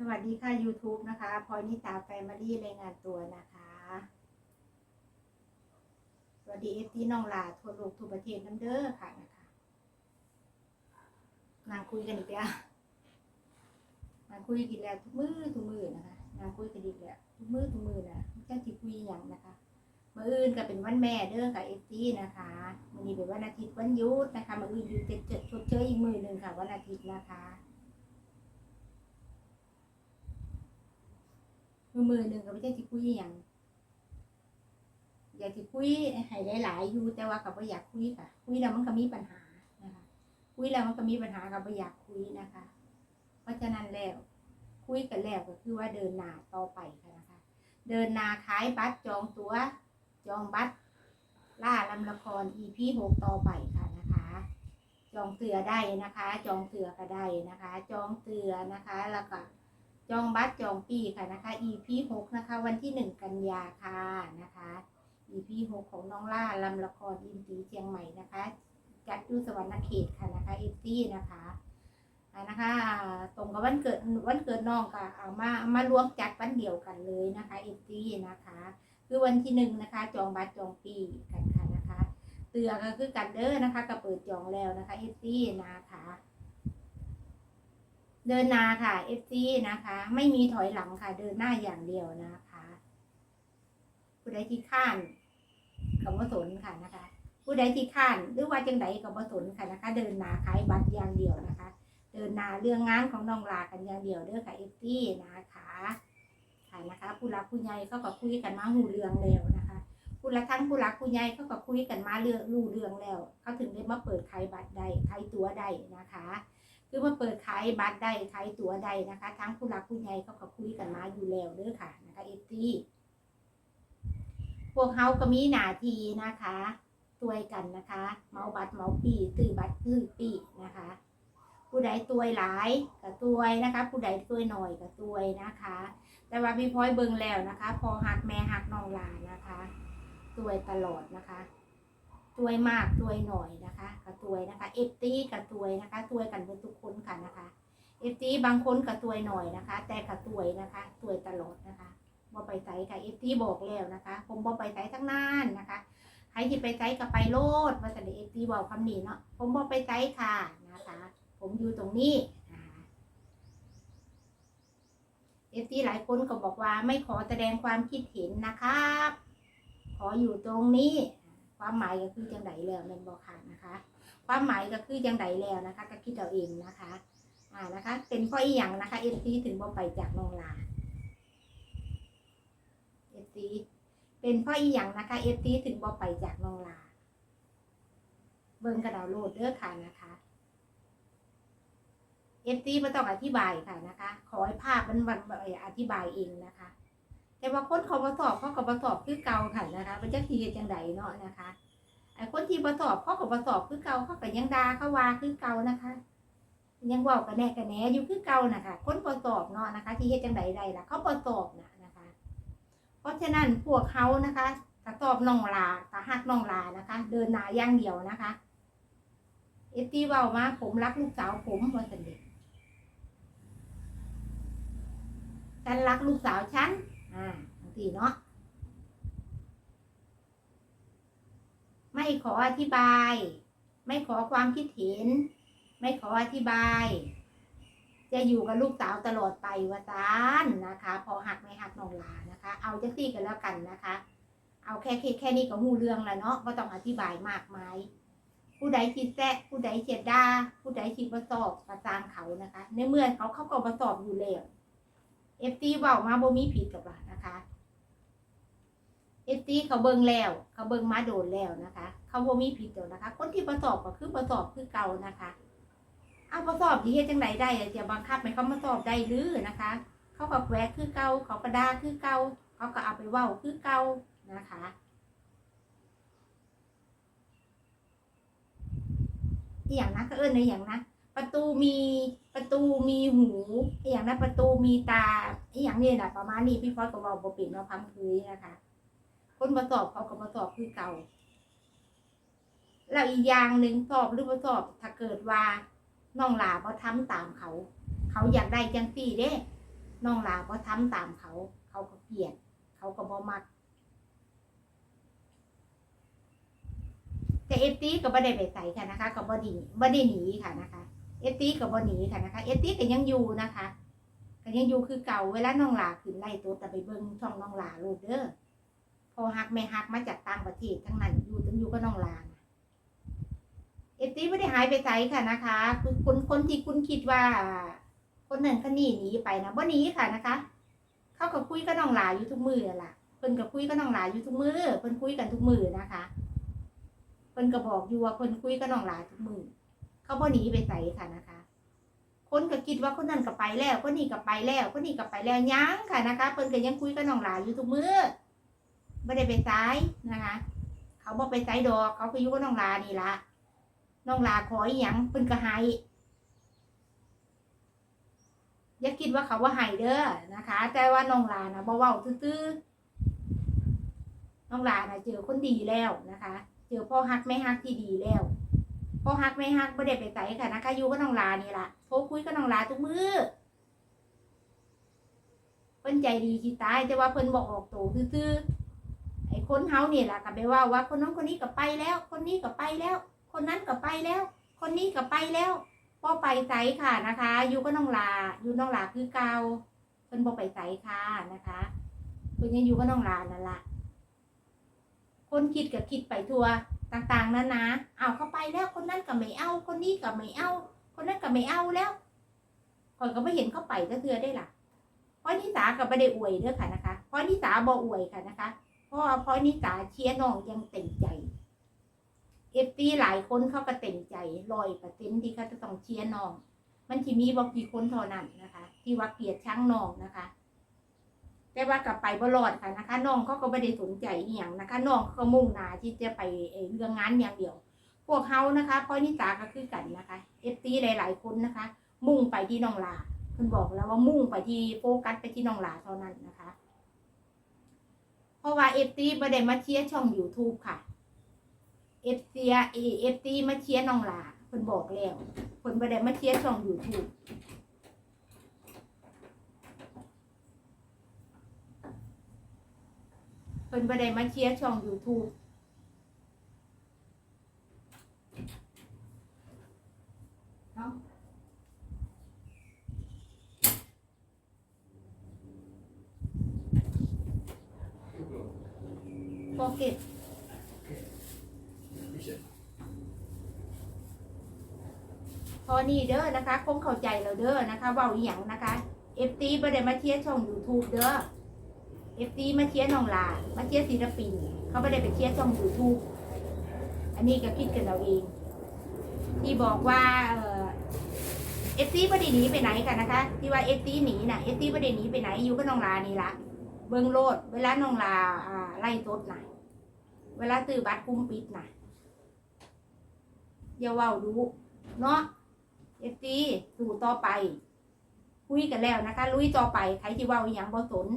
สวัสดีค่ะ YouTube นะคะพอยนิตาแฟมิลี่รายงานตัวนะคะ สวัสดีเอฟที่น้องลาทั่วโลกทั่วประเทศน้ำเด้อค่ะนะคะนางคุยกันอีกแล้วนางคุยกันอีกแล้วทุกมือทุกมือนะคะนางคุยกันอีกแล้วทุกมือทุกมือนะแค่ที่คุยอย่างนะคะมื่ออื่นก็เป็นวันแม่เด้อกับเอฟซีนะคะวันนี้เป็นวันอาทิตย์วันหยุดนะคะมื่ออื่นหยุดเจ็ดชดเชยอีกมือหนึ่งค่ะ วันอาทิตย์นะคะ มือมือหนึ่งก็ไม่ใช่ที่คุยอย่างอยากที่คุยให้หลายๆอยู่แต่ว่ากับว่าอยากคุยค่ะ คุยแล้วมันก็มีปัญหานะคะ คุยแล้วมันก็มีปัญหากับว่าอยากคุยนะคะ เพราะฉะนั้นแล้วคุยกันแล้วก็คือว่าเดินหน้าต่อไปค่ะนะคะ เดินหน้าขายบัตรจองตัวจองบัตรล่าลำละคร EP หกต่อไปค่ะนะคะ จองเตือได้นะคะ จองเตือก็ได้นะคะ จองเตือนะคะแล้วก็ จองบัตรจองปีค่ะนะคะ EP หกนะคะ วันที่หนึ่งกันยาค่ะนะคะ EP หกของน้องล่าลำละครอินตีเชียงใหม่นะคะ จัดอยู่สวรรณเขตค่ะนะคะเอฟซีนะคะนะคะตรงกับวันเกิดวันเกิดน้องก็เอามามารวมจัดวันเดียวกันเลยนะคะเอฟซีนะคะ คือวันที่หนึ่งนะคะ จองบัตรจองปีกันค่ะนะคะ เตือก็คือกันเด้อนะคะก็เปิดจองแล้วนะคะเอฟซีนะคะ เดินหน้าค่ะ FC นะคะ ไม่มีถอยหลังค่ะ เดินหน้าอย่างเดียวนะคะผู้ใดที่ข้านกับวสนค่ะนะคะ ผู้ใดที่ข้านหรือว่าจังใดกับวสนค่ะนะคะ เดินหน้าขายบัตรอย่างเดียวนะคะ เดินหน้าเรื่องงานของน้องลากันอย่างเดียวเด้อค่ะ FC นะคะค่ะนะคะ ผู้รักผู้ใหญ่เขาก็คุยกันมาหูเรื่องแล้วนะคะผู้รักทั้งผู้รักผู้ใหญ่เขาก็คุยกันมาเรื่องรู้เรื่องแล้ว เขาถึงได้มาเปิดขายบัตรได้ขายตั๋วได้นะคะ คือมาเปิดขายบัตรได้ขายตั๋วได้นะคะทั้งผู้หลักผู้ใหญ่เขาก็คุยกันมาอยู่แล้วเด้อค่ะนะคะเอฟซีพวกเขาก็มีหน้าทีนะคะตัวยกันนะคะ เมาบัตรเมาปีซื้อบัตรซื้อปีนะคะ ผู้ใดตัวยหลายกับตัวยนะคะ ผู้ใดตัวยหน่อยกับตัวยนะคะ แต่ว่าพี่พลอยเบิ่งแล้วนะคะ พอหักแม่หักน้องลานนะคะตัวยตลอดนะคะ ตัวยมากตัวยหน่อยนะคะกระตัวยนะคะเอฟตีกระตัวยนะคะตัวยกันเป็นทุกคนค่ะนะคะเอฟตีบางคนกระตัวยหน่อยนะคะ แต่กระตัวยนะคะตัวยตลอดนะคะบ่ไปไสค่ะเอฟตีบอกแล้วนะคะ ผมบ่ไปไสทั้งนั้นนะคะใครที่ไปไสก็ไปโลดว่าแต่เอฟตีบอกคำนี้เนาะผมบ่ไปไสค่ะนะคะ ผมอยู่ตรงนี้เอฟตีหลายคนก็บอกว่าไม่ขอแสดงความคิดเห็นนะครับ ขออยู่ตรงนี้ ความหมายก็คือจังไดแล้วแม่นบอกค่ะนะคะ ความหมายก็คือจังไดแล้วนะคะ ก็คิดเอาเองนะคะ อ่านะคะ เป็นเพราะอีหยังนะคะเอฟซีถึงบ่ไปจากน้องลาเอฟซีเป็นเพราะอีหยังนะคะเอฟซีถึงบ่ไปจากน้องลา เบิ่งกระดาวโหลดเด้อค่ะนะคะเอฟซีไม่ต้องอธิบายค่ะนะคะ ขอให้ภาพมันมันอธิบายเองนะคะ แต่ว่าคนเขาประสอบเขาก็ประสอบคือเก่าค่ะนะคะ มันจะทีเฮ็ดจังไดเนาะนะคะไอ้คนที่ประสอบเขาก็ประสอบคือเก่าเขาก็ยังด่าเขาว่าคือเก่านะคะ ยังว่ากันแน่กันแน่อยู่คือเก่านะคะคนประสอบเนาะนะคะ ที่เฮ็ดจังไดได้ล่ะเขาประสอบนะนะคะ เพราะฉะนั้นพวกเขานะคะถ้าสอบน้องลาถ้าหักน้องลานะคะ เดินหน้าย่างเดียวนะคะเอฟตีว้ามาผมรักลูกสาวผมว่าสันเด็ฉันรักลูกสาวฉัน อ่าบางทีเนาะ ไม่ขออธิบาย ไม่ขอความคิดเห็น ไม่ขออธิบาย จะอยู่กับลูกสาวตลอดไปวาซานนะคะ พอหักไม่หักนองลานะคะ เอาจะซี่กันแล้วกันนะคะ เอาแค่แค่แค่นี้ก็หูเรื่องแล้วเนาะก็ต้องอธิบายมากมายผู้ใดคิดแซะผู้ใดเฉียดดาผู้ใดคิดประสอบประจานเขานะคะ ในเมื่อเขาเขาก็ประสอบอยู่แล้วเอฟซีเว้ามาบ่มีผิดกับว่า นะคะเอฟซีเขาเบิ่งแล้ว เขาเบิ่งมาโดนแล้วนะคะ เขาบ่มีผิดเดียวนะคะ คนที่ประสอบก็คือประสอบคือเก่านะคะเอาประสอบที่เฮ็ดจังไดได้จะบังคับให้เขามาสอบได้หรือนะคะ เขาก็แหวกคือเก่าเขาก็ด่าคือเก่าเขาก็เอาไปเว้าคือเก่านะคะอีอย่างนะก็เอิ้นในอย่างนะ ประตูมีประตูมีหูอย่างนั้นประตูมีตาอย่างนี้นะประมาณนี้พี่ฟอสก็บอกบปิดมาพังคืนนะคะ คนมาสอบเขาก็มาสอบคือเก่าแล้วอีกอย่างหนึ่งสอบหรือมาสอบถ้าเกิดว่าน้องหลาเขาทำตามเขา เขาอยากได้จังสี่เด้น้องลาก็ทำตามเขา เขาก็เกลียด เขาก็บ่มักแต่เอฟตีก็บ่ได้ไปใส่ค่ะนะคะก็บ่ไดีบ่ได้หนีค่ะนะคะ เอตี้ก็บ่หนีค่ะนะคะ เอตี้ก็ยังอยู่นะคะก็ยังอยู่คือเก่าเวลาน้องลาขึ้นไล่ตัวแต่ไปเบิ่งช่องน้องลาโลดเด้อพอฮักแม่ฮักมาจากต่างประเทศทั้งนั้นอยู่ตั้งอยู่ก็น้องลานเอตี้ไม่ได้หายไปไสค่ะนะคะคือคนคนที่คุณคิดว่า คนหนั้นก็หนีหนีไปนะบ่หนีค่ะนะคะ เขาก็คุยกับน้องหลาอยู่ทุกมือล่ะเพิ่นก็คุยกับน้องหลาอยู่ทุกมือเพิ่นคุยกันทุกมือนะคะเพิ่นก็บอกอยู่ว่าเพิ่นคุยกับน้องหลาทุกมือ เขาบ่หนีไปไสค่ะนะคะ คนก็คิดว่าคนนั้นก็ไปแล้วคนนี้ก็ไปแล้วคนนี้ก็ไปแล้วยังค่ะนะคะเพิ่นก็ยังคุยกับน้องหลาอยู่ทุกมือไม่ได้ไปไสนะคะ เขาบอกไปไสดอก เขาก็อยู่กับน้องหลานี่ละน้องหลาขออีหยังเพิ่นก็ให้อย่าคิดว่าเขาว่าไฮเด้อนะคะ แต่ว่าน้องลานะบ่เว้าตื้อๆน้องลานะเจอคนดีแล้วนะคะ เจอพ่อฮักแม่ฮักที่ดีแล้ว พ่อฮักแม่ฮักไม่ได้ไปไสค่ะนะคะยูกับน้องลานี่ล่ะโทรคุยกับน้องลาทุกมือเพิ่นใจดีที่ตาย แต่ว่าเพิ่นบอกออกโตซื่อไอ้คนเฮาเนี่ยล่ะก็ไปว่าว่าคนนั้นคนนี้ก็ไปแล้ว คนนี้ก็ไปแล้ว คนนั้นก็ไปแล้ว คนนี้ก็ไปแล้วบ่ไปไสค่ะนะคะอยู่ก็น้องลาอยู่น้องลาคือเก่าเพิ่นบ่ไปไสค่ะนะคะเพิ่นยังอยู่ก็น้องลานั่นล่ะคนคิดก็คิดไปทั่ว ต่างๆ นั่นนะเอาเข้าไปแล้วคนนั้นก็ไม่เอา คนนี้ก็ไม่เอา คนนั้นก็ไม่เอาแล้วคอยก็ไม่เห็นเข้าไปก็เทือได้ล่ะเพราะนิสาก็ไม่ได้อวยเด้อค่ะนะคะเพราะนิสาบ่อวยค่ะนะคะเพราะว่าเพราะนิสาเชียร์น้องยังเต็มใจเอฟตีหลายคนเขาก็เต็มใจลอยเปอร์เซ็นที่เขาจะต้องเชียร์น้อง มันที่มีบอกกี่คนเท่านั้นนะคะ ที่ว่าเกลียดช่างน้องนะคะ แต่ว่ากลับไปบ่รอดค่ะนะคะน้องเขาก็ไม่ได้สนใจอหย่างนะคะน้องเขามุ่งหน้าที่จะไปเรื่องงานอย่างเดียว พวกเขานะคะพอนิสาก็คือกันนะคะเอฟตีหลาย ๆ คนนะคะ มุ่งไปที่น้องลาคุณบอกแล้วว่ามุ่งไปที่โฟกัสไปที่น้องลาเท่านั้นนะคะ เพราะว่าเอฟตีไม่ได้มาเชียร์ช่อง YouTube ค่ะเอฟเซียเอฟตีมาเชียร์น้องลาเพิ่นบอกแล้วเพิ่นบ่ได้มาเชียร์ช่อง YouTube เพิ่นบ่ได้มาเชียร์ช่อง YouTube เนาะโอเคพอนี่เด้อนะคะ คงเข้าใจเราเด้อนะคะเว้าอีหยังนะคะเอฟตีบ่ได้มาเชียร์ช่อง YouTube เด้อ เอฟตีมาเชียร์น้องลา มาเชียร์ศิลปิน เขาไม่ได้ไปเชียร์ช่อง YouTube อันนี้ก็คิดกันเราเอง ที่บอกว่าเอฟซีไม่ได้หนีไปไหนกันนะคะ ที่ว่าเอฟซีหนีน่ะเอฟซีไม่ได้หนีไปไหนอยู่กับน้องลานี่ละเบิ่งโลด เวลาน้องลาไล่ตดน่ะเวลาซื้อบัตรคุ้มปิดน่ะอย่าว้าดูเนาะเอฟซีสู่ต่อไป คุยกันแล้วนะคะ ลุยต่อไป ใครที่ว่าอหย่างบ่สน